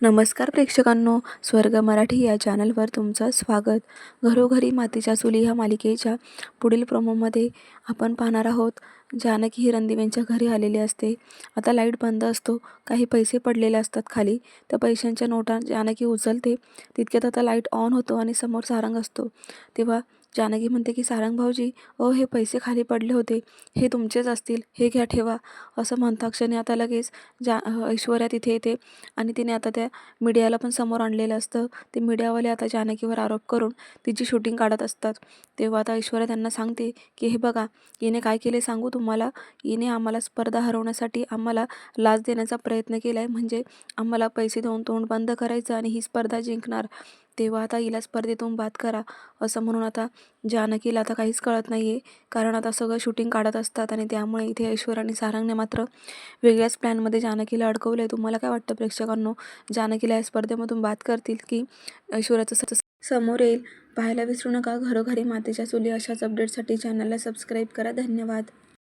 नमस्कार प्रेक्षकांनो स्वर्ग मराठी या चॅनलवर तुमचं स्वागत. घरोघरी मातीच्या चुली ह्या मालिकेच्या पुढील प्रोमोमध्ये आपण पाहणार आहोत. जानकी ही रणदिव्यांच्या घरी आलेली असते. आता लाइट बंद असतो. काही पैसे पडलेले असतात खाली. त्या पैशांच्या नोटा जानकी उचलते. तितक्यात आता लाइट ऑन होतो आणि समोर सारंग असतो. तेव्हा जानकी म्हणते की सारंग भाऊजी अहो हे पैसे खाली पडले होते. हे तुमचेच असतील. हे घ्या ठेवा. असं म्हणता क्षणी आता लगेच जा ऐश्वर्या तिथे येते आणि तिने आता त्या मीडियाला पण समोर आणलेलं असतं. ते मीडियावाले आता जानकीवर आरोप करून तिची शूटिंग काढत असतात. तेव्हा आता ऐश्वर्या त्यांना सांगते की हे बघा हिने काय केले सांगू तुम्हाला हिने आम्हाला स्पर्धा हरवण्यासाठी आम्हाला लाच देण्याचा प्रयत्न केला आहे म्हणजे आम्हाला पैसे देऊन तोंड बंद करायचं आणि ही स्पर्धा जिंकणार. तेव्हा आता हिला स्पर्धेतून बाद करा असं म्हणून आता जानकीला आता काहीच कळत नाही आहे कारण आता सगळं शूटिंग काढत असतात आणि त्यामुळे इथे ऐश्वर आणि सारंगने मात्र वेगळ्याच प्लॅनमध्ये जानकीला अडकवलं आहे तुम्हाला काय वाटतं प्रेक्षकांनो? जानकीला या स्पर्धेमधून बाद करतील की ऐश्वर्याचं स- समोर येईल? पाहायला विसरू नका. घरोघरी मातेच्या चुली अशाच अपडेटसाठी चॅनलला सबस्क्राईब करा. धन्यवाद.